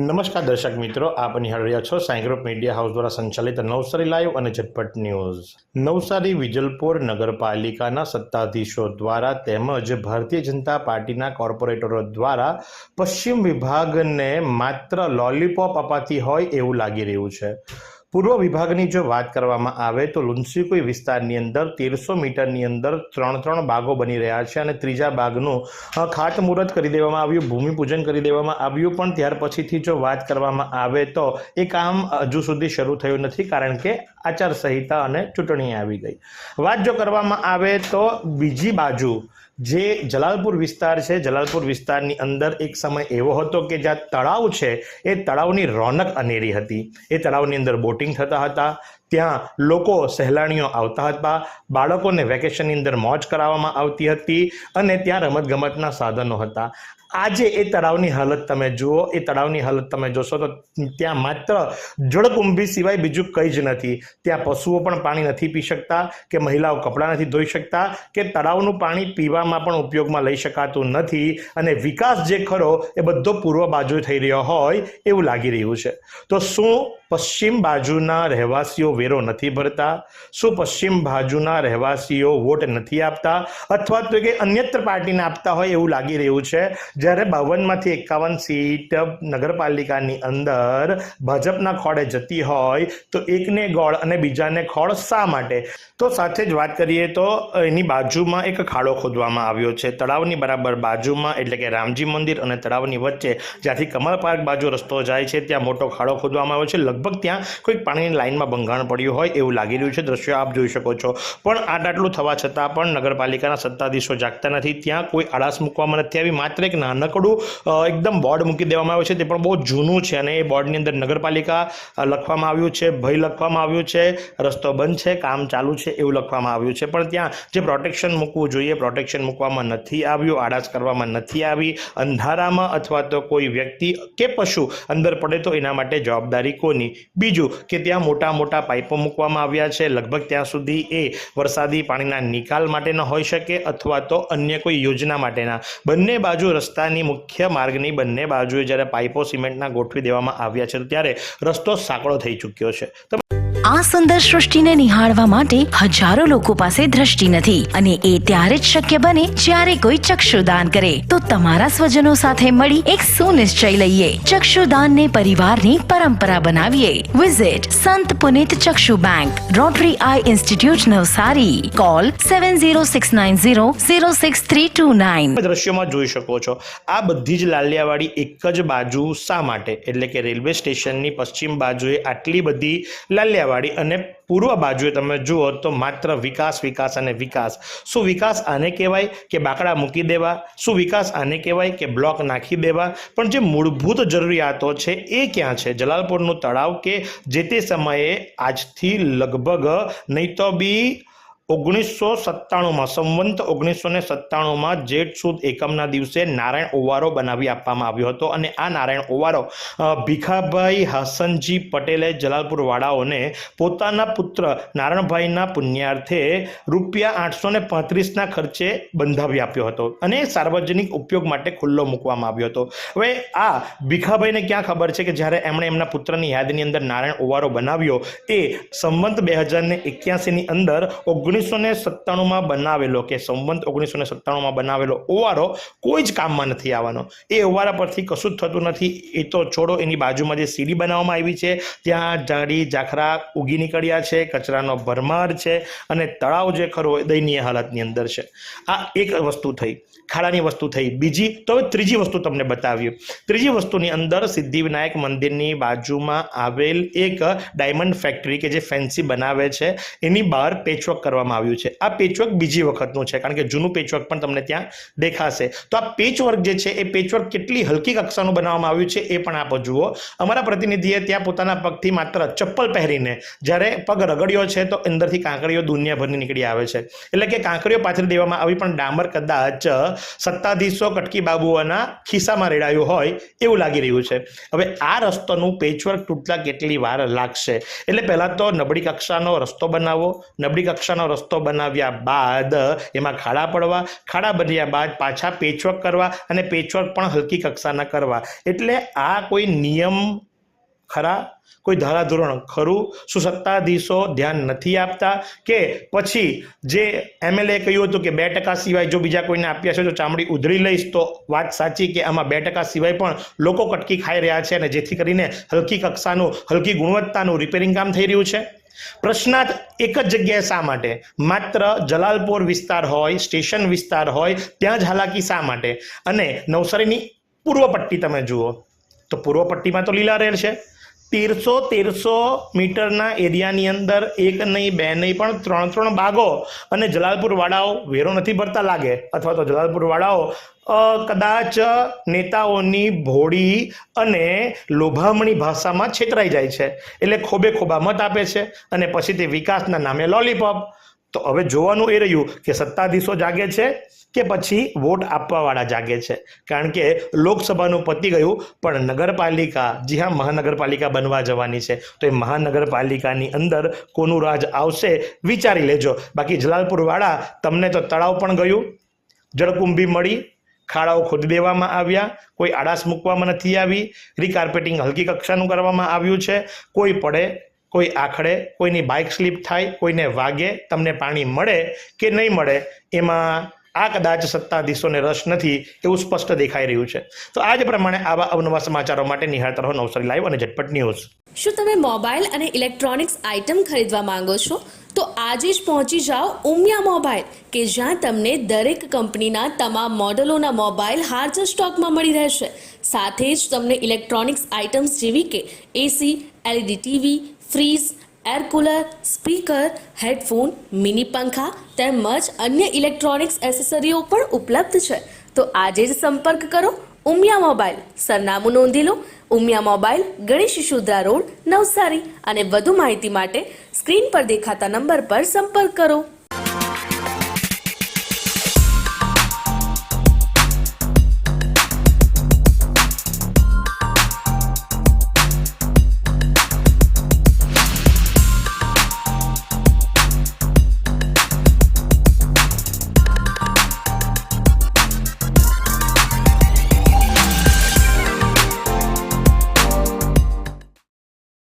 નમસ્કાર દર્શક મિત્રો, આપ નિહાળ રહ્યા છો સાંઈગ્રુપ મીડિયા હાઉસ દ્વારા સંચાલિત નવસારી લાઈવ અને ઝટપટ ન્યૂઝ. નવસારી વિજલપોર નગરપાલિકાના સત્તાધીશો દ્વારા તેમજ ભારતીય જનતા પાર્ટીના કોર્પોરેટરો દ્વારા પશ્ચિમ વિભાગને માત્ર લોલીપોપ અપાતી હોય એવું લાગી રહ્યું છે. પૂર્વ વિભાગની જો વાત કરવામાં આવે તો લુન્સીકુઈ વિસ્તારની અંદર તેરસો મીટરની અંદર ત્રણ ત્રણ બાગો બની રહ્યા છે અને ત્રીજા બાગનું ખાતમુહૂર્ત કરી દેવામાં આવ્યું, ભૂમિપૂજન કરી દેવામાં આવ્યું. પણ ત્યાર પછીથી જો વાત કરવામાં આવે તો એ કામ હજુ સુધી શરૂ થયું નથી, કારણ કે આચારસંહિતા અને ચૂંટણી આવી ગઈ. વાત જો કરવામાં આવે તો બીજી બાજુ જે જલાલપુર વિસ્તાર છે, જલાલપુર વિસ્તારની અંદર એક સમય એવો હતો કે જ્યાં તળાવ છે, એ તળાવની રોનક અનેરી હતી. એ તળાવની અંદર બોટિંગ થતા હતા. ત્યાં લોકો સહેલાણીઓ આવતા હતા. બાળકોને વેકેશનની અંદર મોજ કરાવવામાં આવતી હતી અને ત્યાં રમતગમતના સાધનો હતા. આજે એ તળાવની હાલત તમે જુઓ, એ તળાવની હાલત તમે જોશો તો ત્યાં માત્ર જળકુંભી સિવાય બીજું કંઈ જ નથી. ત્યાં પશુઓ પણ પાણી નથી પી શકતા, કે મહિલાઓ કપડાં નથી ધોઈ શકતા, કે તળાવનું પાણી પીવામાં પણ ઉપયોગમાં લઈ શકાતું નથી અને વિકાસ જે ખરો એ બધો પૂર્વ બાજુ થઈ રહ્યો હોય એવું લાગી રહ્યું છે. તો શું પશ્ચિમ બાજુના રહેવાસીઓ વેરો નથી ભરતા? શું પશ્ચિમ બાજુના રહેવાસીઓ વોટ નથી આપતા? અથવા તો કે અન્યત્ર પાર્ટીને આપતા હોય એવું લાગી રહ્યું છે? જ્યારે બાવનમાંથી એકાવન સીટ નગરપાલિકાની અંદર ભાજપના ખોળે જતી હોય તો એકને ગોળ અને બીજાને ખોળ શા માટે? તો સાથે જ વાત કરીએ તો એની બાજુમાં એક ખાડો ખોદવામાં આવ્યો છે. તળાવની બરાબર બાજુમાં એટલે કે રામજી મંદિર અને તળાવની વચ્ચે, જ્યાંથી કમલ પાર્ક બાજુ રસ્તો જાય છે, ત્યાં મોટો ખાડો ખોદવામાં આવ્યો છે. લગભગ ત્યાં કોઈક પાણીની લાઇનમાં બંગાણ પડ્યું હોય એવું લાગી રહ્યું છે. દ્રશ્યો આપ જોઈ શકો છો. પણ આ આટલું થવા છતાં પણ નગરપાલિકાના સત્તાધીશો જાગતા નથી. ત્યાં કોઈ આળસ મૂકવામાં નથી આવી. માત્ર એક નાનકડું એકદમ બોર્ડ મૂકી દેવામાં આવ્યું છે. તે પણ બહુ જૂનું છે અને એ બોર્ડની અંદર નગરપાલિકા લખવામાં આવ્યું છે, ભય લખવામાં આવ્યું છે, રસ્તો બંધ છે, કામ ચાલુ છે એવું લખવામાં આવ્યું છે. પણ ત્યાં જે પ્રોટેક્શન મૂકવું જોઈએ, પ્રોટેક્શન મૂકવામાં નથી આવ્યું આડાશ કરવામાં નથી આવી. અંધારામાં અથવા તો કોઈ વ્યક્તિ કે પશુ અંદર પડે તો એના માટે જવાબદારી કોની? બીજું કે ત્યાં મોટા મોટા પાઇપો મૂકવામાં આવ્યા છે. લગભગ ત્યાં સુધી એ વરસાદી પાણીના નિકાલ માટેના હોઈ શકે અથવા તો અન્ય કોઈ યોજના માટેના. બંને બાજુ રસ્તાની મુખ્ય માર્ગની બંને બાજુએ જ્યારે પાઇપો સિમેન્ટના ગોઠવી દેવામાં આવ્યા છે ત્યારે રસ્તો સાંકડો થઈ ચૂક્યો છે. આ સુંદર સૃષ્ટિને નિહાળવા માટે હજારો લોકો પાસે દ્રષ્ટિ નથી અને એ ત્યારે જ શક્ય બને જ્યારે કોઈ ચક્ષુદાન કરે. તો તમારા સ્વજનો સાથે મળી એક સુનિશ્ચય લઈએ. ચક્ષુદાનને પરિવારની પરંપરા બનાવીએ. Visit Sant Punit Chakshu bank Rotary eye institute Navsari. Call seven zero six nine zero zero six three two nine દ્રશ્યમાં જોઈ શકો છો. આ બધી જ લાલિયાવાળી એક જ બાજુ શા માટે? એટલે કે રેલવે સ્ટેશનની પશ્ચિમ બાજુએ આટલી બધી લાલિયાવાડી અને પૂર્વ બાજુએ તમે જુઓ તો માત્ર વિકાસ વિકાસ અને વિકાસ. શું વિકાસ આને કહેવાય કે બાકડા મૂકી દેવા? શું વિકાસ આને કહેવાય કે બ્લોક નાખી દેવા? પણ જે મૂળભૂત જરૂરિયાતો છે એ ક્યાં છે? જલાલપુરનું તળાવ કે જે તે સમયે આજથી લગભગ નહીં તો બી ઓગણીસો સત્તાણુંમાં સંવંત ઓગણીસો ને સત્તાણુંમાં જેઠ સુદ એકમના દિવસે નારાયણ ઓવારો બનાવી આપવામાં આવ્યો હતો અને આ નારાયણ ઓવારો ભીખાભાઈ હાસનજી પટેલે જલાલપુર વાળાઓને પોતાના પુત્ર નારાયણભાઈના પુણ્યાર્થે રૂપિયા આઠસો ને પાંત્રીસના ખર્ચે બંધાવી આપ્યો હતો અને સાર્વજનિક ઉપયોગ માટે ખુલ્લો મૂકવામાં આવ્યો હતો. હવે આ ભીખાભાઈને ક્યાં ખબર છે કે જ્યારે એમણે એમના પુત્રની યાદની અંદર નારાયણ ઓવારો બનાવ્યો, એ સંવંત બે હજાર ને એક્યાસીની અંદર ઓગણીસો ને સત્તાણુંમાં બનાવેલો કે સંવંત ઓગણીસો ને સત્તાણુંમાં બનાવેલો ઓવારો કોઈ જ કામમાં નથી આવવાનો. એ ઓવારા પરથી કશું જ થતું નથી. એ તો છોડો, એની બાજુમાં જે સીડી બનાવવામાં આવી છે ત્યાં ઝાડી ઝાખરા ઉગી નીકળ્યા છે, કચરાનો ભરમાર છે અને તળાવ જે ખરો દયનીય હાલતની અંદર છે. આ એક વસ્તુ થઈ, ખાડાની વસ્તુ થઈ. બીજી, તો હવે ત્રીજી વસ્તુ તમને બતાવ્યું ત્રીજી વસ્તુની અંદર સિદ્ધિવિનાયક મંદિરની બાજુમાં આવેલ એક ડાયમંડ ફેક્ટરી કે જે ફેન્સી બનાવે છે, એની બહાર પેચવર્ક કરવામાં આવ્યું છે. આ પેચવર્ક બીજી વખતનું છે, કારણ કે જૂનું પેચવર્ક પણ તમને ત્યાં દેખાશે. તો આ પેચવર્ક જે છે, એ પેચવર્ક કેટલી હલકી કક્ષાનું બનાવવામાં આવ્યું છે, એ પણ આપ જુઓ. અમારા પ્રતિનિધિએ ત્યાં પોતાના પગથી માત્ર ચપ્પલ પહેરીને, જ્યારે પગ રગડ્યો છે, તો અંદરથી કાંકરીઓ દુનિયાભરની નીકળી આવે છે. એટલે કે કાંકરીઓ પાછળ દેવામાં આવી પણ ડામર કદાચ સત્તાધીશો કટકી બાબુઓના ખિસ્સામાં રેડાયું હોય, એવું લાગી રહ્યું છે. હવે આ રસ્તોનું પેચવર્ક તૂટતા કેટલી વાર લાગશે? એટલે પહેલાં તો નબળી કક્ષાનો રસ્તો બનાવો, નબળી કક્ષાનો રસ્તો બનાવ્યા બાદ એમાં ખાડા પડવા, ખાડા બન્યા બાદ પાછા પેચવર્ક કરવા અને પેચવર્ક પણ હલકી કક્ષાના કરવા. એટલે આ કોઈ નિયમ ખરા? કોઈ ધારાધોરણ ખરું? શું સત્તાધીશો ધ્યાન નથી આપતા? કે પછી જે એમએલએ કહ્યું હતું કે બે ટકા સિવાય જો બીજા કોઈને આપ્યા છે તો ચામડી ઉધરી લઈશ, તો વાત સાચી કે આમાં બે ટકા સિવાય પણ લોકો કટકી ખાઈ રહ્યા છે અને જેથી કરીને હલકી કક્ષાનું, હલકી ગુણવત્તાનું રિપેરિંગ કામ થઈ રહ્યું છે? પ્રશ્નાર્થ એક જ જગ્યાએ શા માટે? માત્ર જલાલપોર વિસ્તાર હોય, સ્ટેશન વિસ્તાર હોય, ત્યાં જ હાલાકી શા માટે? અને નવસારીની પૂર્વ પટ્ટી તમે જુઓ. તો પૂર્વ પટ્ટીમાં તો લીલા રેર છે. તેરસો તેરસો મીટરના એરિયાની અંદર એક નહીં, બે નહીં, પણ ત્રણ ત્રણ બાગો અને જલાલપુર વાળાઓ વેરો નથી ભરતા લાગે. અથવા તો જલાલપુર વાળાઓ કદાચ નેતાઓની ભોળી અને લોભામણી ભાષામાં છેતરાઈ જાય છે. એટલે ખોબે ખોબા મત આપે છે અને પછી તે વિકાસના નામે લોલીપોપ તો હવે જોવાનું એ રહ્યું કે સત્તાધીશો જાગે છે કે પછી વોટ આપવાવાળા જાગે છે? કારણ કે લોકસભાનું પતી ગયું, પણ નગરપાલિકા, જી હા, મહાનગરપાલિકા બનવા જવાની છે. તો એ મહાનગરપાલિકાની અંદર કોનું રાજ આવશે વિચારી લેજો. બાકી જલાલપુરવાળા, તમને તો તળાવ પણ ગયું, જળકુંભી મળી, ખાડાઓ ખોદી દેવામાં આવ્યા, કોઈ આડાસ મૂકવામાં નથી આવી, રીકાર્પેટિંગ હલકી કક્ષાનું કરવામાં આવ્યું છે, કોઈ પડે કોઈ આખડે, કોઈની બાઇક સ્લીપ થાય, કોઈને વાગે, તમને પાણી મળે કે નહીં મળે, એમાં આ કદાચ સત્તાધીશોને રસ નથી એવું સ્પષ્ટ દેખાઈ રહ્યું છે. તો આ જ પ્રમાણે આવા અવનવા સમાચારો માટે નિહાળતા રહો નવસારી લાઈવ અને ઝટપટ ન્યૂઝ. શું તમે મોબાઈલ અને ઇલેક્ટ્રોનિક્સ આઇટમ ખરીદવા માંગો છો? તો આજે જ પહોંચી જાઓ ઉમિયા મોબાઈલ, કે જ્યાં તમને દરેક કંપનીના તમામ મોડેલોના મોબાઈલ હાજર સ્ટોકમાં મળી રહેશે. સાથે જ તમને ઇલેક્ટ્રોનિક્સ આઇટમ્સ જેવી કે AC LED TV fridge air cooler, speaker, headphone, mini પંખા તેમજ અન્ય ઇલેક્ટ્રોનિક્સ એસેસરીઓ પણ ઉપલબ્ધ છે. તો આજે જ સંપર્ક કરો ઉમિયા મોબાઈલ. સરનામું નોંધી લો, ઉમિયા મોબાઈલ, ગણેશ શુદ્રા રોડ, નવસારી. અને વધુ માહિતી માટે સ્ક્રીન પર દેખાતા નંબર પર સંપર્ક કરો.